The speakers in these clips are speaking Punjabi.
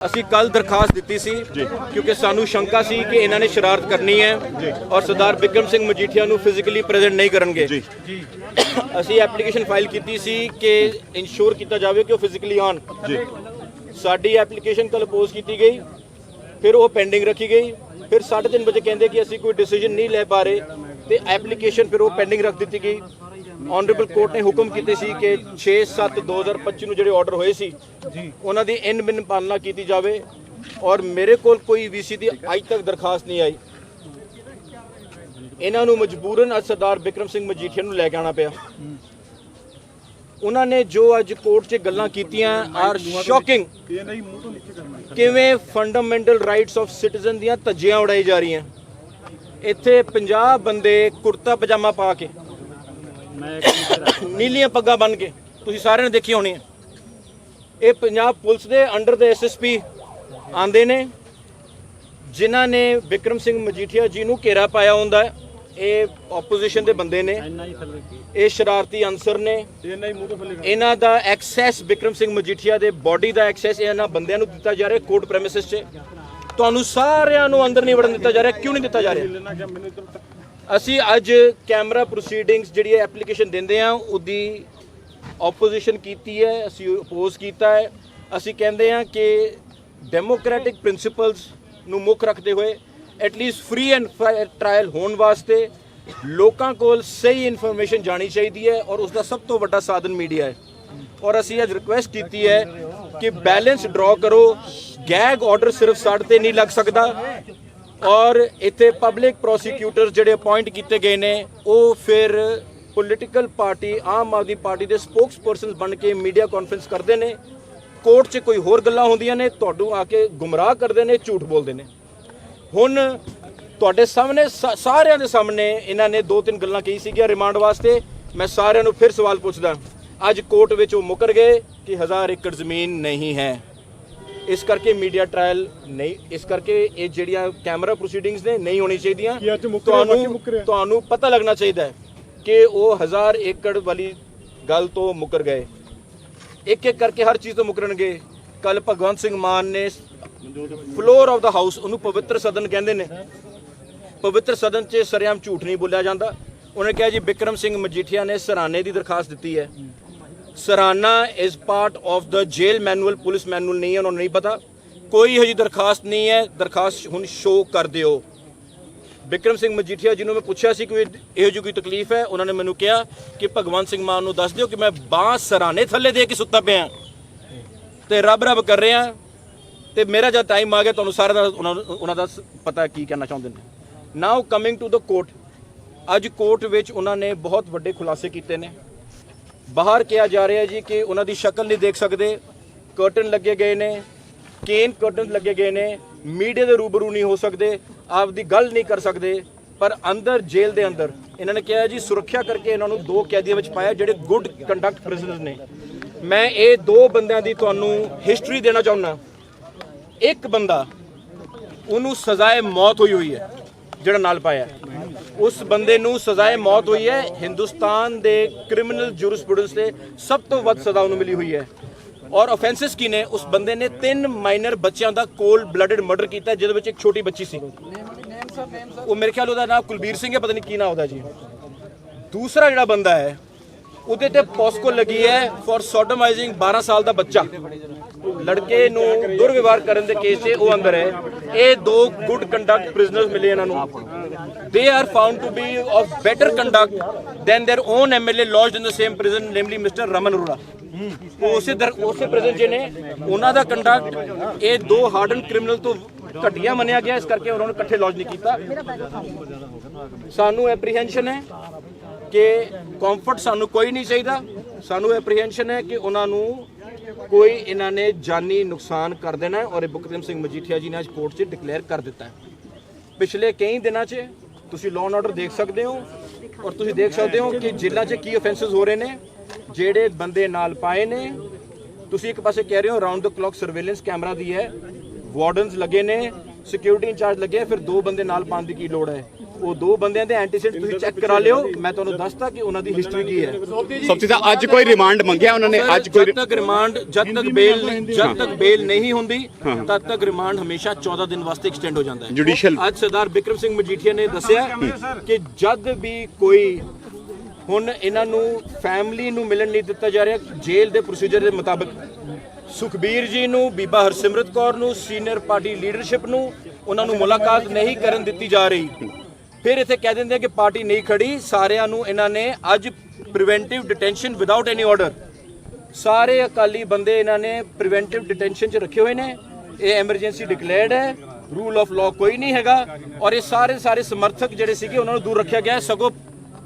ਅਸੀਂ ਕੱਲ ਦਰਖਾਸਤ ਦਿੱਤੀ ਸੀ ਕਿਉਂਕਿ ਸਾਨੂੰ ਸ਼ੰਕਾ ਸੀ ਕਿ ਇਹਨਾਂ ਨੇ ਸ਼ਰਾਰਤ ਕਰਨੀ ਹੈ ਔਰ ਸਰਦਾਰ ਬਿਕਰਮ ਸਿੰਘ ਮਜੀਠੀਆ ਨੂੰ ਫਿਜ਼ੀਕਲੀ ਪ੍ਰੈਜ਼ੈਂਟ ਨਹੀਂ ਕਰਨਗੇ। ਜੀ। ਅਸੀਂ ਐਪਲੀਕੇਸ਼ਨ ਫਾਈਲ ਕੀਤੀ ਸੀ ਕਿ ਇਨਸ਼ੋਰ ਕੀਤਾ ਜਾਵੇ ਕਿ ਉਹ ਫਿਜ਼ੀਕਲੀ ਆਉਣ। ਜੀ। ਸਾਡੀ ਐਪਲੀਕੇਸ਼ਨ ਕੱਲ ਪੋਸਟ ਕੀਤੀ ਗਈ ਫਿਰ ਉਹ ਪੈਂਡਿੰਗ ਰੱਖੀ ਗਈ ਫਿਰ 3:30 ਵਜੇ ਕਹਿੰਦੇ ਕਿ ਅਸੀਂ ਕੋਈ ਡਿਸੀਜਨ ਨਹੀਂ ਲੈ ਪਾ ਰਹੇ ਤੇ ਐਪਲੀਕੇਸ਼ਨ ਫਿਰ ਉਹ ਪੈਂਡਿੰਗ ਰੱਖ ਦਿੱਤੀ ਗਈ। ਆਨਰੇਬਲ ਕੋਰਟ ਨੇ ਹੁਕਮ ਕੀਤੇ ਸੀ ਕਿ 6/7/2025 ਨੂੰ ਜਿਹੜੇ ਆਰਡਰ ਹੋਏ ਸੀ ਉਹਨਾਂ ਦੀ ਇਨ ਬਿਨ ਪਾਲਣਾ ਕੀਤੀ ਜਾਵੇ ਔਰ ਮੇਰੇ ਕੋਲ ਕੋਈ ਵੀਸੀ ਦੀ ਅੱਜ ਤੱਕ ਦਰਖਾਸਤ ਨਹੀਂ ਆਈ। ਇਹਨਾਂ ਨੂੰ ਮਜਬੂਰਨ ਅੱਜ ਸਰਦਾਰ ਬਿਕਰਮ ਸਿੰਘ ਮਜੀਠੀਆ ਨੂੰ ਲੈ ਕੇ ਆਉਣਾ ਪਿਆ। ਉਹਨਾਂ ਨੇ ਜੋ ਅੱਜ ਕੋਰਟ 'ਚ ਗੱਲਾਂ ਕੀਤੀਆਂ ਆਰ ਸ਼ੌਕਿੰਗ ਕਿਵੇਂ ਫੰਡਾਮੈਂਟਲ ਰਾਈਟਸ ਆਫ ਸਿਟੀਜ਼ਨ ਦੀਆਂ ਧੱਜੀਆਂ ਉਡਾਈ ਜਾ ਰਹੀਆਂ। ਇੱਥੇ 50 ਬੰਦੇ ਕੁਰਤਾ ਪਜਾਮਾ ਪਾ ਕੇ ਨੀਲੀਆਂ ਪੱਗਾਂ ਬੰਨ ਕੇ। ਤੁਸੀਂ ਸਾਰਿਆਂ ਨੇ ਦੇਖੀ ਹੋਣੀ ਹੈ ਇਹ ਪੰਜਾਬ ਪੁਲਿਸ ਦੇ ਅੰਡਰ ਦੇ ਐਸਐਸਪੀ ਆਂਦੇ ਨੇ ਜਿਨ੍ਹਾਂ ਨੇ ਵਿਕਰਮ ਸਿੰਘ ਮਜੀਠੀਆ ਜੀ ਨੂੰ ਘੇਰਾ ਪਾਇਆ ਹੁੰਦਾ ਹੈ। ਇਹ ਆਪੋਜੀਸ਼ਨ ਦੇ ਬੰਦੇ ਨੇ। ਇਹ ਸ਼ਰਾਰਤੀ ਅਨਸਰ ਨੇ। ਇਹਨਾਂ ਦਾ ਐਕਸੈਸ ਵਿਕਰਮ ਸਿੰਘ ਮਜੀਠੀਆ ਦੇ ਬਾਡੀ ਦਾ ਐਕਸੈਸ ਇਹਨਾਂ ਬੰਦਿਆਂ ਨੂੰ ਦਿੱਤਾ ਜਾ ਰਿਹਾ ਕੋਰਟ ਪ੍ਰੈਮਿਸਿਸ 'ਚ। ਤੁਹਾਨੂੰ ਸਾਰਿਆਂ ਨੂੰ ਅੰਦਰ ਨਹੀਂ ਵੜਨ ਦਿੱਤਾ ਜਾ ਰਿਹਾ ਕਿਉਂ ਨਹੀਂ ਦਿੱਤਾ ਜਾ ਰਿਹਾ? ਅਸੀਂ ਅੱਜ ਕੈਮਰਾ ਪ੍ਰੋਸੀਡਿੰਗਸ ਜਿਹੜੀ ਐਪਲੀਕੇਸ਼ਨ ਦਿੰਦੇ ਆ ਉਹਦੀ ਆਪੋਜੀਸ਼ਨ ਕੀਤੀ ਹੈ, ਅਸੀਂ ਅਪੋਜ਼ ਕੀਤਾ ਹੈ। ਅਸੀਂ ਕਹਿੰਦੇ ਆ ਕਿ ਡੈਮੋਕ੍ਰੈਟਿਕ ਪ੍ਰਿੰਸੀਪਲਸ ਨੂੰ ਮੁੱਖ ਰੱਖਦੇ ਹੋਏ at least free and fair trial ਹੋਣ ਵਾਸਤੇ ਲੋਕਾਂ ਕੋਲ ਸਹੀ ਇਨਫੋਰਮੇਸ਼ਨ ਜਾਣੀ ਚਾਹੀਦੀ ਹੈ ਔਰ ਉਸ ਦਾ ਸਭ ਤੋਂ ਵੱਡਾ ਸਾਧਨ ਮੀਡੀਆ ਹੈ। ਔਰ ਅਸੀਂ ਅੱਜ ਰਿਕੁਐਸਟ ਕੀਤੀ ਹੈ ਕਿ ਬੈਲੈਂਸ ਡਰਾ ਕਰੋ। ਗੈਗ ਆਰਡਰ ਸਿਰਫ ਸਾਡੇ ਤੇ ਨਹੀਂ ਲੱਗ ਸਕਦਾ। ਔਰ ਇੱਥੇ ਪਬਲਿਕ ਪ੍ਰੋਸੀਕਿਊਟਰ ਜਿਹੜੇ ਅਪਾਇੰਟ ਕੀਤੇ ਗਏ ਨੇ, ਉਹ ਫਿਰ political party Aam Aadmi party ਦੇ ਸਪੋਕਸਪਰਸਨਸ ਬਣ ਕੇ ਮੀਡੀਆ ਕਾਨਫਰੰਸ ਕਰਦੇ ਨੇ। ਕੋਰਟ 'ਚ ਕੋਈ ਹੋਰ ਗੱਲਾਂ ਹੁੰਦੀਆਂ ਨੇ ਤੁਹਾਨੂੰ ਆ ਕੇ ਗੁੰਮਰਾਹ ਕਰਦੇ ਨੇ, ਝੂਠ ਬੋਲਦੇ ਨੇ। ਹੁਣ ਤੁਹਾਡੇ ਸਾਹਮਣੇ ਸਾ- ਸਾਰਿਆਂ ਦੇ ਸਾਹਮਣੇ ਇਹਨਾਂ ਨੇ ਦੋ ਤਿੰਨ ਗੱਲਾਂ ਕਹੀ ਸੀਗੀਆਂ ਰਿਮਾਂਡ ਵਾਸਤੇ। ਮੈਂ ਸਾਰਿਆਂ ਨੂੰ ਫਿਰ ਸਵਾਲ ਪੁੱਛਦਾ, ਅੱਜ ਕੋਰਟ ਵਿੱਚ ਉਹ ਮੁਕਰ ਗਏ ਕਿ ਹਜ਼ਾਰ ਏਕੜ ਜ਼ਮੀਨ ਨਹੀਂ ਹੈ। ਇਸ ਕਰਕੇ ਮੀਡੀਆ ਟ੍ਰਾਇਲ ਨਹੀਂ ਇਸ ਕਰਕੇ ਇਹ ਜਿਹੜੀਆਂ ਕੈਮਰਾ ਪ੍ਰੋਸੀਡਿੰਗਸ ਨੇ ਨਹੀਂ ਹੋਣੀ ਚਾਹੀਦੀਆਂ। ਕੀ ਅੱਜ ਮੁੱਕਰਿਆ, ਬਾਕੀ ਤੁਹਾਨੂੰ ਪਤਾ ਲੱਗਣਾ ਚਾਹੀਦਾ ਹੈ ਕਿ ਉਹ ਹਜ਼ਾਰ ਏਕੜ ਵਾਲੀ ਗੱਲ ਤੋਂ ਮੁਕਰ ਗਏ। ਇੱਕ ਇੱਕ ਕਰਕੇ ਹਰ ਚੀਜ਼ ਤੋਂ ਮੁਕਰਨਗੇ। ਕੱਲ ਭਗਵੰਤ ਸਿੰਘ ਮਾਨ ਨੇ ਫਲੋਰ ਆਫ ਦਾ ਹਾਊਸ ਉਹਨੂੰ ਪਵਿੱਤਰ ਸਦਨ ਕਹਿੰਦੇ ਨੇ। ਪਵਿੱਤਰ ਸਦਨ 'ਚ ਸਰਿਆਮ ਝੂਠ ਨਹੀਂ ਬੋਲਿਆ ਜਾਂਦਾ। ਉਹਨੇ ਕਿਹਾ ਜੀ ਬਿਕਰਮ ਸਿੰਘ ਮਜੀਠੀਆ ਨੇ ਸਰਾਣੇ ਦੀ ਦਰਖਾਸਤ ਦਿੱਤੀ ਹੈ। Sarana is part of the jail manual police manual ਨਹੀਂ ਹੈ, ਉਹਨਾਂ ਨੂੰ ਨਹੀਂ ਪਤਾ। ਕੋਈ ਹਜੀ ਦਰਖਾਸਤ ਨਹੀਂ ਹੈ, ਦਰਖਾਸਤ ਹੁਣ ਸ਼ੋਅ ਕਰ ਦਿਓ। ਬਿਕਰਮ ਸਿੰਘ ਮਜੀਠੀਆ ਜਿਹਨੂੰ ਮੈਂ ਪੁੱਛਿਆ ਸੀ ਕੋਈ ਇਹੋ ਜਿਹੀ ਕੋਈ ਤਕਲੀਫ ਹੈ? ਉਹਨਾਂ ਨੇ ਮੈਨੂੰ ਕਿਹਾ ਕਿ ਭਗਵੰਤ ਸਿੰਘ ਮਾਨ ਨੂੰ ਦੱਸ ਦਿਓ ਕਿ ਮੈਂ ਬਾਂਹ ਸਰਾਨੇ ਥੱਲੇ ਦੇ ਕੇ ਸੁੱਤਾ ਪਿਆ। ਤੇ ਰੱਬ ਰੱਬ ਕਰ ਰਿਹਾ। ਤੇ ਮੇਰਾ ਜਦ ਟਾਈਮ ਆ ਗਿਆ, ਤੁਹਾਨੂੰ ਸਾਰਿਆਂ ਦਾ ਉਹਨਾਂ ਨੂੰ- ਉਹਨਾਂ ਦਾ ਸ- ਪਤਾ ਕੀ ਕਹਿਣਾ ਚਾਹੁੰਦੇ ਨੇ। Now coming to the court ਅੱਜ ਕੋਰਟ ਵਿੱਚ ਉਹਨਾਂ ਨੇ ਬਹੁਤ ਵੱਡੇ ਖੁਲਾਸੇ ਕੀਤੇ ਨੇ। ਬਾਹਰ ਕਿਹਾ ਜਾ ਰਿਹਾ ਜੀ ਕਿ ਉਹਨਾਂ ਦੀ ਸ਼ਕਲ ਨਹੀਂ ਦੇਖ ਸਕਦੇ। ਕਰਟਨ ਲੱਗੇ ਗਏ ਨੇ ਕੇਨ ਕਰਟਨ ਲੱਗੇ ਗਏ ਨੇ। ਮੀਡੀਆ ਦੇ ਰੂਬਰੂ ਨਹੀਂ ਹੋ ਸਕਦੇ ਆਪ ਦੀ ਗੱਲ ਨਹੀਂ ਕਰ ਸਕਦੇ। ਪਰ ਅੰਦਰ, ਜੇਲ੍ਹ ਦੇ ਅੰਦਰ ਇਹਨਾਂ ਨੇ ਕਿਹਾ ਜੀ, ਸੁਰੱਖਿਆ ਕਰਕੇ ਇਹਨਾਂ ਨੂੰ ਦੋ ਕੈਦੀਆਂ ਵਿੱਚ ਪਾਇਆ, ਜਿਹੜੇ ਗੁੱਡ ਕੰਡਕਟ ਪ੍ਰਿਜ਼ਨਰਸ ਨੇ। ਮੈਂ ਇਹ ਦੋ ਬੰਦਿਆਂ ਦੀ ਤੁਹਾਨੂੰ ਹਿਸਟਰੀ ਦੇਣਾ ਚਾਹੁੰਦਾ। ਇੱਕ ਬੰਦਾ, ਉਹਨੂੰ ਸਜ਼ਾਏ ਮੌਤ ਹੋਈ ਹੋਈ ਹੈ, ਜਿਹੜਾ ਨਾਲ ਪਾਇਆ ਉਸ ਬੰਦੇ ਨੂੰ ਸਜ਼ਾਏ ਮੌਤ ਹੋਈ ਹੈ। ਹਿੰਦੁਸਤਾਨ ਦੇ ਕ੍ਰਿਮੀਨਲ ਜੂਰਿਸਪ੍ਰੂਡੈਂਸ ਤੇ ਸਭ ਤੋਂ ਵੱਧ ਸਜ਼ਾ ਉਹਨੂੰ ਮਿਲੀ ਹੋਈ ਹੈ। ਔਰ ਆਫੈਂਸਸ ਕੀ ਨੇ? ਉਸ ਬੰਦੇ ਨੇ ਤਿੰਨ ਮਾਈਨਰ ਬੱਚਿਆਂ ਦਾ ਕੋਲਡ ਬਲੱਡਡ ਮਰਡਰ ਕੀਤਾ, ਜਿਹਦੇ ਵਿੱਚ ਇੱਕ ਛੋਟੀ ਬੱਚੀ ਸੀ। ਉਹ ਮੇਰੇ ਖਿਆਲ ਉਹਦਾ ਨਾਮ ਕੁਲਬੀਰ ਸਿੰਘ ਹੈ, ਪਤਾ ਨਹੀਂ ਕੀ ਨਾਮ ਉਹਦਾ ਜੀ। ਦੂਸਰਾ ਜਿਹੜਾ ਬੰਦਾ ਹੈ ਉਹਦੇ ਤੇ ਪੋਸਕੋ ਲੱਗੀ ਹੈ ਫॉर ਸੋਡਮਾਈਜ਼ਿੰਗ 12 ਸਾਲ ਦਾ ਬੱਚਾ। ਲੜਕੇ ਨੂੰ ਦੁਰਵਿਵਹਾਰ ਕਰਨ ਦੇ ਕੇਸ 'ਚ ਉਹ ਅੰਦਰ ਹੈ। ਇਹ ਦੋ ਗੁੱਡ ਕੰਡਕਟ ਪ੍ਰਿਜ਼ਨਰਸ ਮਿਲੇ ਇਹਨਾਂ ਨੂੰ। They are found to be of better conduct than their own MLA lodged in the same prison namely mister Raman Arora ਉਸੇ ਦਰ, ਉਸੇ ਪ੍ਰਿਜ਼ਨ 'ਚ ਨੇ। ਉਹਨਾਂ ਦਾ ਕੰਡਕਟ ਇਹ ਦੋ ਹਾਰਡਨ ਕ੍ਰਿਮੀਨਲ ਤੋਂ ਘਟੀਆ ਮੰਨਿਆ ਗਿਆ। ਇਸ ਕਰਕੇ ਉਹਨਾਂ ਨੂੰ ਇਕੱਠੇ ਲੌਜ ਨਹੀਂ ਕੀਤਾ। ਸਾਨੂੰ ਐਪਰੀਹੈਂਸ਼ਨ ਹੈ। ਕਿ ਕੰਫਰਟ ਸਾਨੂੰ ਕੋਈ ਨਹੀਂ ਚਾਹੀਦਾ। ਸਾਨੂੰ ਐਪਰੀਹੈਂਸ਼ਨ ਹੈ ਕਿ ਉਹਨਾਂ ਨੂੰ ਕੋਈ ਇਹਨਾਂ ਨੇ ਜਾਨੀ ਨੁਕਸਾਨ ਕਰ ਦੇਣਾ ਔਰ ਇਹ ਬੁਕਰਮ ਸਿੰਘ ਮਜੀਠੀਆ ਜੀ ਨੇ ਅੱਜ ਕੋਰਟ 'ਚ ਡਿਕਲੇਅਰ ਕਰ ਦਿੱਤਾ ਹੈ। ਪਿਛਲੇ ਕਈ ਦਿਨਾਂ 'ਚ ਤੁਸੀਂ ਲਾਅ ਐਂਡ ਆਰਡਰ ਦੇਖ ਸਕਦੇ ਹੋ ਔਰ ਤੁਸੀਂ ਦੇਖ ਸਕਦੇ ਹੋ ਕਿ ਜੇਲ੍ਹਾਂ 'ਚ ਕੀ ਆਫੈਂਸਸ ਹੋ ਰਹੇ ਨੇ, ਜਿਹੜੇ ਬੰਦੇ ਨਾਲ ਪਾਏ ਨੇ। ਤੁਸੀਂ ਇੱਕ ਪਾਸੇ ਕਹਿ ਰਹੇ ਹੋ round the clock surveillance camera ਦੀ ਹੈ ਵਾਰਡਨਸ ਲੱਗੇ ਨੇ ਸਿਕਿਉਰਿਟੀ ਇੰਚਾਰਜ ਲੱਗੇ ਫਿਰ ਦੋ ਬੰਦੇ ਨਾਲ ਪਾਉਣ ਦੀ ਕੀ ਲੋੜ ਹੈ? ਉਹ ਦੋ ਬੰਦਿਆਂ ਦੇ ਐਂਟੀਸੈਂਟ ਤੁਸੀਂ ਚੈੱਕ ਕਰਾ ਲਿਓ। ਮੈਂ ਤੁਹਾਨੂੰ ਦੱਸਦਾ ਕਿ ਉਹਨਾਂ ਦੀ ਹਿਸਟਰੀ ਕੀ ਹੈ। ਸਬਜੀ ਦਾ ਅੱਜ ਕੋਈ ਰਿਮਾਂਡ ਮੰਗਿਆ ਉਹਨਾਂ ਨੇ? ਅੱਜ ਕੋਈ ਜਦ ਤੱਕ ਰਿਮਾਂਡ ਜਦ ਤੱਕ ਬੇਲ ਜਦ ਤੱਕ ਬੇਲ ਨਹੀਂ ਹੁੰਦੀ ਤਦ ਤੱਕ ਰਿਮਾਂਡ ਹਮੇਸ਼ਾ 14 ਦਿਨ ਵਾਸਤੇ ਐਕਸਟੈਂਡ ਹੋ ਜਾਂਦਾ ਹੈ। Judicial- ਅੱਜ ਸਰਦਾਰ ਬਿਕਰਮ ਸਿੰਘ ਮਜੀਠੀਆ ਨੇ ਦੱਸਿਆ ਕਿ ਜਦ ਵੀ ਕੋਈ ਹੁਣ ਇਹਨਾਂ ਨੂੰ ਫੈਮਿਲੀ ਨੂੰ ਮਿਲਣ ਨਹੀਂ ਦਿੱਤਾ ਜਾ ਰਿਹਾ ਜੇਲ੍ਹ ਦੇ ਪ੍ਰੋਸੀਜਰ ਦੇ ਮੁਤਾਬਕ ਸੁਖਬੀਰ ਜੀ ਨੂੰ, ਬੀਬਾ ਹਰਸਿਮਰਤ ਕੌਰ ਨੂੰ, ਸੀਨੀਅਰ ਪਾਰਟੀ ਲੀਡਰਸ਼ਿਪ ਨੂੰ ਉਹਨਾਂ ਨੂੰ ਮੁਲਾਕਾਤ ਨਹੀਂ ਕਰਨ ਦਿੱਤੀ ਜਾ ਰਹੀ। ਫਿਰ ਇੱਥੇ ਕਹਿ ਦਿੰਦੇ ਆ ਕਿ ਪਾਰਟੀ ਨਹੀਂ ਖੜੀ, ਸਾਰਿਆਂ ਨੂੰ ਇਹਨਾਂ ਨੇ ਅੱਜ preventive detention without any order ਸਾਰੇ ਅਕਾਲੀ ਬੰਦੇ ਇਹਨਾਂ ਨੇ ਪ੍ਰੀਵੈਂਟਿਵ ਡਿਟੈਂਸ਼ਨ 'ਚ ਰੱਖੇ ਹੋਏ ਨੇ। ਇਹ ਐਮਰਜੈਂਸੀ ਡਿਕਲੇਅਰਡ ਹੈ ਰੂਲ ਆਫ ਲਾਅ ਕੋਈ ਨਹੀਂ ਹੈਗਾ। ਔਰ ਇਹ ਸਾਰੇ ਸਾਰੇ ਸਮਰਥਕ ਜਿਹੜੇ ਸੀਗੇ, ਉਹਨਾਂ ਨੂੰ ਦੂਰ ਰੱਖਿਆ ਗਿਆ ਹੈ। ਸਗੋਂ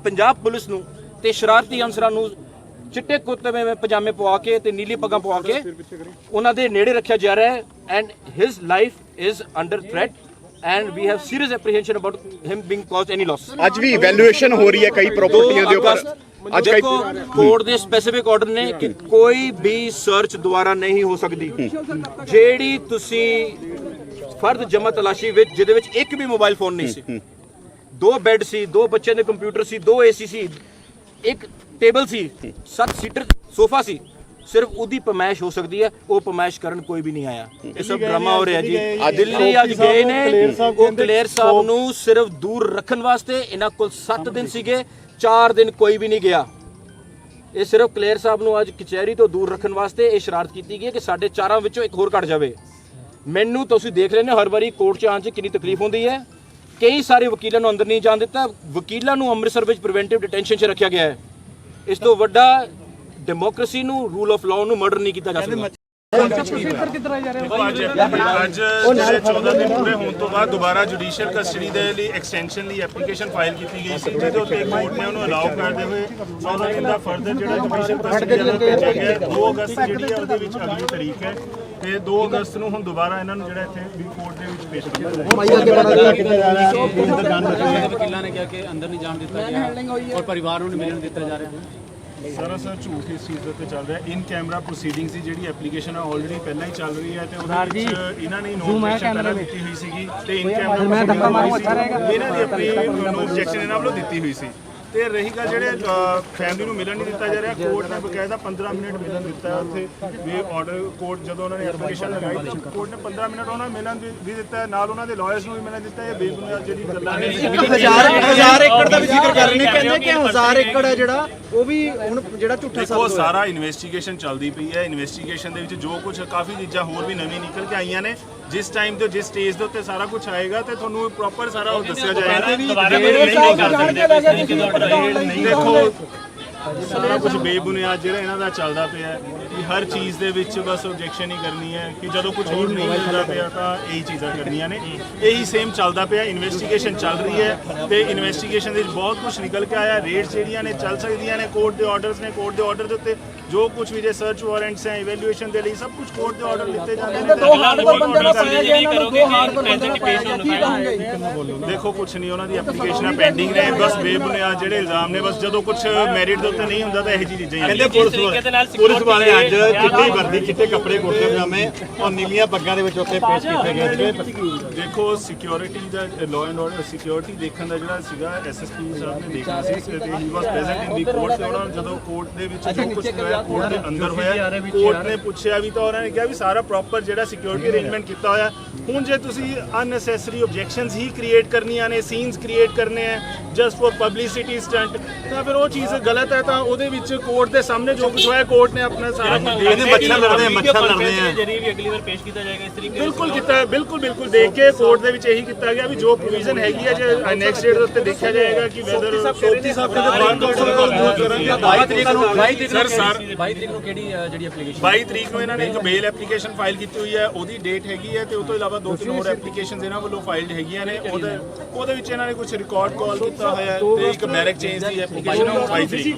ਪੰਜਾਬ ਪੁਲਿਸ ਨੂੰ ਤੇ ਸ਼ਰਾਰਤੀ ਅਨਸਰਾਂ ਨੂੰ ਚਿੱਟੇ ਕੁੱਤੇ ਵਿੱਚ ਪਜਾਮੇ ਪਵਾ ਕੇ ਤੇ ਨੀਲੀ ਪੱਗਾਂ ਪਵਾ ਕੇ ਉਹਨਾਂ ਦੇ ਨੇੜੇ ਰੱਖਿਆ ਜਾ ਰਿਹਾ ਹੈ and his life is under threat and we have serious apprehension about him being caused any loss ਅੱਜ ਵੀ ਇਵੈਲੂਏਸ਼ਨ ਹੋ ਰਹੀ ਹੈ ਕਈ ਪ੍ਰਾਪਰਟੀਆਂ ਦੇ ਉੱਪਰ। ਅੱਜ ਕਈ ਕੋਰਟ ਦੇ ਸਪੈਸੀਫਿਕ ਆਰਡਰ ਨੇ ਕਿ ਕੋਈ ਵੀ ਸਰਚ ਦੁਆਰਾ ਨਹੀਂ ਹੋ ਸਕਦੀ। ਜਿਹੜੀ ਤੁਸੀਂ ਫਰਦ ਜਮਾ ਤਲਾਸ਼ੀ ਵਿੱਚ ਜਿਹਦੇ ਵਿੱਚ ਇੱਕ ਵੀ ਮੋਬਾਈਲ ਫੋਨ ਨਹੀਂ ਸੀ। ਦੋ ਬੈੱਡ ਸੀ ਦੋ ਬੱਚਿਆਂ ਦੇ ਕੰਪਿਊਟਰ ਸੀ ਦੋ ਏਸੀ ਸੀ ਇੱਕ ਟੇਬਲ ਸੀ ਸੱਤ ਸੀਟਰ ਸੋਫਾ ਸੀ। ਸਿਰਫ ਉਹਦੀ ਪਮਾਇਸ਼ ਹੋ ਸਕਦੀ ਹੈ ਉਹ ਪਮਾਇਸ਼ ਕਰਨ ਕੋਈ ਵੀ ਨਹੀਂ ਆਇਆ। ਇਹ ਸਭ ਡਰਾਮਾ ਹੋ ਰਿਹਾ ਜੀ। ਦਿੱਲੀ ਅੱਜ ਗਏ ਨੇ। ਉਹ ਕਲੇਰ ਸਾਹਿਬ ਨੂੰ ਸਿਰਫ ਦੂਰ ਰੱਖਣ ਵਾਸਤੇ ਇਹਨਾਂ ਕੋਲ 7 ਦਿਨ ਸੀਗੇ 4 ਦਿਨ ਕੋਈ ਵੀ ਨਹੀਂ ਗਿਆ। ਇਹ ਸਿਰਫ ਕਲੇਰ ਸਾਹਿਬ ਨੂੰ ਅੱਜ ਕਚਹਿਰੀ ਤੋਂ ਦੂਰ ਰੱਖਣ ਵਾਸਤੇ ਇਹ ਸ਼ਰਾਰਤ ਕੀਤੀ ਗਈ ਹੈ ਕਿ ਸਾਡੇ ਚਾਰਾਂ ਵਿੱਚੋਂ ਇੱਕ ਹੋਰ ਕੱਟ ਜਾਵੇ। ਮੈਨੂੰ ਤੁਸੀਂ ਦੇਖ ਰਹੇ ਨੇ ਹਰ ਵਾਰੀ ਕੋਰਟ 'ਚ ਆਉਣ 'ਚ ਕਿੰਨੀ ਤਕਲੀਫ ਹੁੰਦੀ ਹੈ। ਕਈ ਸਾਰੇ ਵਕੀਲਾਂ ਨੂੰ ਅੰਦਰ ਨਹੀਂ ਜਾਣ ਦਿੱਤਾ। ਵਕੀਲਾਂ ਨੂੰ ਅੰਮ੍ਰਿਤਸਰ ਵਿੱਚ ਪ੍ਰੀਵੈਂਟਿਵ ਡਿਟੈਂਸ਼ਨ 'ਚ ਰੱਖਿਆ ਗਿਆ ਹੈ। ਇਸ ਤੋਂ ਵੱਡਾ ਡੈਮੋਕ੍ਰੇਸੀ ਨੂੰ ਰੂਲ ਆਫ ਲਾਅ ਨੂੰ ਮਰਡਰ ਨਹੀਂ ਕੀਤਾ ਜਾ ਸਕਦਾ ਅੱਜ ਅੱਜ ਜਿਹੜੇ 14 ਦਿਨ ਪੂਰੇ ਹੋਣ ਤੋਂ ਬਾਅਦ ਦੁਬਾਰਾ ਜੁਡੀਸ਼ੀਅਲ ਕਸਟਡੀ ਦੇ ਲਈ ਐਕਸਟੈਂਸ਼ਨ ਲਈ ਐਪਲੀਕੇਸ਼ਨ ਫਾਈਲ ਕੀਤੀ ਗਈ ਸੀ, ਜਿਹਦੇ ਉੱਤੇ ਕੋਰਟ ਨੇ ਉਹਨੂੰ ਅਲਾਉ ਕਰਦੇ ਹੋਏ 14 ਦਿਨ ਦਾ ਫਰਦਰ ਜਿਹੜਾ ਜੁਡੀਸ਼ੀਅਲ ਕਸਟਡੀ ਦਾ ਭੇਜਿਆ ਗਿਆ ਹੈ। 2 ਅਗਸਤ ਜਿਹੜੀ ਹੈ, ਉਹਦੇ ਵਿੱਚ ਅਗਲੀ ਤਰੀਕ ਹੈ ਤੇ 2 ਅਗਸਤ ਨੂੰ ਹੁਣ ਦੁਬਾਰਾ ਇਹਨਾਂ ਨੂੰ ਜਿਹੜਾ ਇੱਥੇ ਵੀ ਕੋਰਟ ਦੇ ਵਿੱਚ ਪੇਸ਼ ਕੀਤਾ ਜਾਏਗਾ। ਵਕੀਲਾਂ ਨੇ ਕਿਹਾ ਕਿ ਅੰਦਰ ਨਹੀਂ ਜਾਣ ਦਿੱਤਾ ਗਿਆ। ਔਰ ਪਰਿਵਾਰ ਨੂੰ ਨਹੀਂ ਮਿਲਣ ਦਿੱਤਾ ਜਾ ਰਿਹਾ ਸਰਾਸਰ ਝੂਠ ਇਸ ਚੀਜ਼ ਉੱਤੇ ਚੱਲ ਰਿਹਾ। ਇਨ ਕੈਮਰਾ ਪ੍ਰੋਸੀਡਿੰਗਸ ਦੀ ਜਿਹੜੀ ਐਪਲੀਕੇਸ਼ਨ ਹੈ ਆਲਰੇਡੀ ਪਹਿਲਾਂ ਹੀ ਚੱਲ ਰਹੀ ਹੈ ਤੇ ਉਹਦੇ ਵਿੱਚ ਇਹਨਾਂ ਨੇ ਨੋਟੀਫਿਕੇਸ਼ਨ ਪਹਿਲਾਂ ਦਿੱਤੀ ਹੋਈ ਸੀਗੀ ਤੇ ਇਨ ਕੈਮਰਾ ਮੈਂ ਧੱਕਾ ਮਾਰੂ ਇਹਨਾਂ ਦੀ ਆਪਣੀ ਆਬਜੈਕਸ਼ਨ ਇਹਨਾਂ ਵੱਲੋਂ ਦਿੱਤੀ ਹੋਈ ਸੀ। ਤੇ ਰਹੀ ਗੱਲ ਜਿਹੜੇ ਫੈਮਿਲੀ ਨੂੰ ਮਿਲਣ ਨਹੀਂ ਦਿੱਤਾ ਜਾ ਰਿਹਾ ਕੋਰਟ ਨੇ ਬਕਾਇਦਾ 15 ਮਿੰਟ ਮਿਲਣ ਦਿੱਤਾ ਹੈ ਉੱਥੇ ਵੀ ਆਰਡਰ ਕੋਰਟ ਜਦੋਂ ਉਹਨਾਂ ਨੇ ਐਪਲੀਕੇਸ਼ਨ ਲਗਾਈ ਤਾਂ ਕੋਰਟ ਨੇ 15 ਮਿੰਟ ਉਹਨਾਂ ਨੂੰ ਮਿਲਣ ਵੀ ਦਿੱਤਾ ਹੈ, ਨਾਲ ਉਹਨਾਂ ਦੇ ਲਾਇਰਸ ਨੂੰ ਵੀ ਮਿਲਣ ਦਿੱਤਾ ਹੈ। ਇਹ ਬੇਬੁਨਿਆਦ ਜਿਹੜੀ ਗੱਲਾਂ ਨੇ। ਹਜ਼ਾਰ ਹਜ਼ਾਰ ਏਕੜ ਦਾ ਵੀ ਜ਼ਿਕਰ ਕਰ ਰਹੇ ਨੇ ਕਹਿੰਦੇ ਕਿ ਹਜ਼ਾਰ ਏਕੜ ਹੈ ਜਿਹੜਾ ਉਹ ਵੀ ਹੁਣ ਜਿਹੜਾ ਝੂਠਾ ਸਾਬਤ ਹੋਇਆ। ਸਾਰਾ ਇਨਵੈਸਟੀਗੇਸ਼ਨ ਚੱਲਦੀ ਪਈ ਹੈ। ਇਨਵੈਸਟੀਗੇਸ਼ਨ ਦੇ ਵਿੱਚ ਜੋ ਕੁਝ ਕਾਫੀ ਚੀਜ਼ਾਂ ਹੋਰ ਵੀ ਨਵੀਂ ਨਿਕਲ ਕੇ ਆਈਆਂ ਨੇ। ਜਿਸ ਟਾਈਮ ਤੇ ਜਿਸ ਸਟੇਜ ਦੇ ਉੱਤੇ ਸਾਰਾ ਕੁਝ ਆਏਗਾ ਤੇ ਤੁਹਾਨੂੰ ਪ੍ਰੋਪਰ ਸਾਰਾ ਉਹ ਦੱਸਿਆ ਜਾਏਗਾ। ਦੇਖੋ ਸਾਰਾ ਕੁਝ ਬੇਬੁਨਿਆਦ ਜਿਹੜਾ ਇਹਨਾਂ ਦਾ ਚੱਲਦਾ ਪਿਆ ਹੈ ਕਿ ਹਰ ਚੀਜ਼ ਦੇ ਵਿੱਚ ਬਸ ਆਬਜੈਕਸ਼ਨ ਹੀ ਕਰਨੀ ਹੈ ਕਿ ਜਦੋਂ ਕੁਝ ਹੋਰ ਨਹੀਂ ਮਿਲਦਾ ਪਿਆ ਤਾਂ ਇਹੀ ਚੀਜ਼ਾਂ ਕਰਨੀਆਂ ਨੇ। ਇਹੀ ਸੇਮ ਚੱਲਦਾ ਪਿਆ ਇਨਵੈਸਟੀਗੇਸ਼ਨ ਚੱਲ ਰਹੀ ਹੈ ਤੇ ਇਨਵੈਸਟੀਗੇਸ਼ਨ ਦੇ ਵਿੱਚ ਬਹੁਤ ਕੁਝ ਨਿਕਲ ਕੇ ਆਇਆ। ਰੇਟਸ ਜਿਹੜੀਆਂ ਨੇ ਚੱਲ ਸਕਦੀਆਂ ਨੇ ਕੋਰਟ ਦੇ ਆਰਡਰਸ ਨੇ ਕੋਰਟ ਦੇ ਆਰਡਰ ਦੇ ਉੱਤੇ ਜੋ ਕੁਝ ਵੀ ਜੇ ਸਰਚ ਵਾਰੰਟਸ ਹੈ ਇਵੈਲੂਏਸ਼ਨ ਦੇ ਲਈ ਸਭ ਕੁਝ ਕੋਰਟ ਦੇ ਆਰਡਰ ਦਿੱਤੇ ਜਾਂਦੇ ਨੇ। ਦੋ ਹਾਰਡਵੇਅਰ ਬੰਦੇ ਦਾ ਪਾਇਆ ਗਿਆ ਇਹਨਾਂ ਨੂੰ ਦੋ ਹਾਰਡਵੇਅਰ ਬੰਦੇ ਦਾ ਪਾਇਆ ਗਿਆ ਕੀ ਕਹਾਂਗੇ? ਦੇਖੋ ਕੁਝ ਨਹੀਂ ਉਹਨਾਂ ਦੀ ਐਪਲੀਕੇਸ਼ਨਾਂ ਪੈਂਡਿੰਗ ਨੇ ਬਸ ਬੇਬੁਨਿਆਦ ਜਿਹੜੇ ਇਲਜ਼ਾਮ ਨੇ ਬਸ ਜਦੋਂ ਕੁਝ ਮੈਰਿਟ ਦੇ ਉੱਤੇ ਨਹੀਂ ਹੁੰਦਾ ਤਾਂ ਇਹੋ ਜਿਹੀ ਚੀਜ਼ਾਂ ਹੀ ਕਹਿੰਦੇ ਪੁਲਿਸ ਵਾਲੇ ਅੱਜ ਚਿੱਟੀ ਵਰਦੀ ਚਿੱਟੇ ਕੱਪੜੇ ਕੁੜਤੇ ਪਜਾਮੇ ਔਰ ਨੀਲੀਆਂ ਪੱਗਾਂ ਦੇ ਵਿੱਚ ਉੱਥੇ ਪੇਸ਼ ਕੀਤੇ ਗਏ ਦੇਖੋ ਸਿਕਿਉਰਿਟੀ ਦਾ ਲਾਅ ਐਂਡ ਆਰਡਰ ਸਿਕਿਉਰਿਟੀ ਦੇਖਣ ਦਾ ਜਿਹੜਾ ਸੀਗਾ ਐਸਐਸਪੀ ਸਾਹਿਬ ਨੇ ਦੇਖਿਆ ਸੀ ਹੀ ਵਾਸ ਪ੍ਰੈਜ਼ੈਂਟ ਇਨ ਦੀ ਕੋਰਟ ਤੇ ਉਹਨਾਂ ਨੂੰ ਜਦੋਂ ਕੋਰਟ ਦੇ ਵਿੱਚ ਜੋ ਕੁਝ ਹੋਇਆ ਕੋਰਟ ਦੇ ਅੰਦਰ ਹੋਇਆ ਕੋਰਟ ਨੇ ਪੁੱਛਿਆ ਵੀ ਤਾਂ ਉਹਨਾਂ ਨੇ ਕਿਹਾ ਵੀ ਸਾਰਾ ਪ੍ਰੋਪਰ ਜਿਹੜਾ ਸਿਕਿਉਰਿਟੀ ਅਰੇਂਜਮੈਂਟ ਕੀਤਾ ਹੋਇਆ। ਹੁਣ ਜੇ ਤੁਸੀਂ ਅਨਨੈਸੈਸਰੀ ਆਬਜੈਕਸ਼ਨਸ ਹੀ ਕ੍ਰੀਏਟ ਕਰਨੀਆਂ ਨੇ ਸੀਨਸ ਕ੍ਰੀਏਟ ਕਰਨੇ ਆ ਜਸਟ ਫॉर ਪਬਲਿਸਿਟੀ ਸਟੰਟ ਤਾਂ ਫਿਰ ਉਹ ਚੀਜ਼ ਗਲਤ ਹੈ ਤਾਂ ਉਹਦੇ ਵਿੱਚ ਕੋਰਟ ਦੇ ਸਾਹਮਣੇ ਜੋ ਕੁਝ ਹੋਇਆ ਕੋਰਟ ਨੇ ਆਪਣਾ ਸਾਰਾ ਕੁਝ ਦੇਖ ਕਹਿੰਦੇ ਮੱਛਰ ਲੜਦੇ ਆ ਮੱਛਰ ਲੜਦੇ ਆ। ਜਰੀਬ ਵੀ ਅਗਲੀ ਵਾਰ ਪੇਸ਼ ਕੀਤਾ ਜਾਏਗਾ ਇਸ ਤਰੀਕੇ ਬਿਲਕੁਲ ਕੀਤਾ ਬਿਲਕੁਲ ਬਿਲਕੁਲ। ਦੇਖ ਕੇ ਕੋਰਟ ਦੇ ਵਿੱਚ ਇਹੀ ਕੀਤਾ ਗਿਆ ਵੀ ਜੋ ਪ੍ਰੋਵੀਜ਼ਨ ਹੈਗੀ ਹੈ ਜੇ ਨੈਕਸਟ ਡੇਟ ਦੇ ਉੱਤੇ ਦੇਖਿਆ ਜਾਏਗਾ ਕਿ ਵੈਦਰ ਸੋਪਤੀ ਸਾਹਿਬ ਕਹਿੰਦੇ 22 ਤਰੀਕ ਨੂੰ 22 ਤਰੀਕ ਸਰ ਸਰ 22 ਤਰੀਕ ਨੂੰ ਕਿਹੜੀ ਅ, ਜਿਹੜੀ ਐਪਲੀਕੇਸ਼ਨ 22 ਤਰੀਕ ਨੂੰ ਇਹਨਾਂ ਨੇ ਇੱਕ ਬੇਲ ਐਪਲੀਕੇਸ਼ਨ ਫਾਈਲ ਕੀਤੀ ਹੋਈ ਹੈ ਉਹਦੀ ਡੇਟ ਹੈਗੀ ਹੈ ਤੇ ਉਸ ਤੋਂ ਇਲਾਵਾ ਦੋ ਤਿੰਨ ਹੋਰ ਐਪਲੀਕੇਸ਼ਨਸ ਇਹਨਾਂ ਵੱਲੋਂ ਫਾਈਲਡ ਹੈਗੀਆਂ ਨੇ। ਉਹਦੇ ਉਹਦੇ ਵਿੱਚ ਇਹਨਾਂ ਨੇ ਕੁਝ ਰਿਕਾਰਡ ਕਾਲ ਕੀਤਾ ਹੋਇਆ ਹੈ ਤੇ ਇੱਕ ਮੈਰਿਜ ਚੇਂਜ ਦੀ ਐਪਲੀਕੇਸ਼ਨ ਉਹ 22 ਤਰੀਕ ਨੂੰ।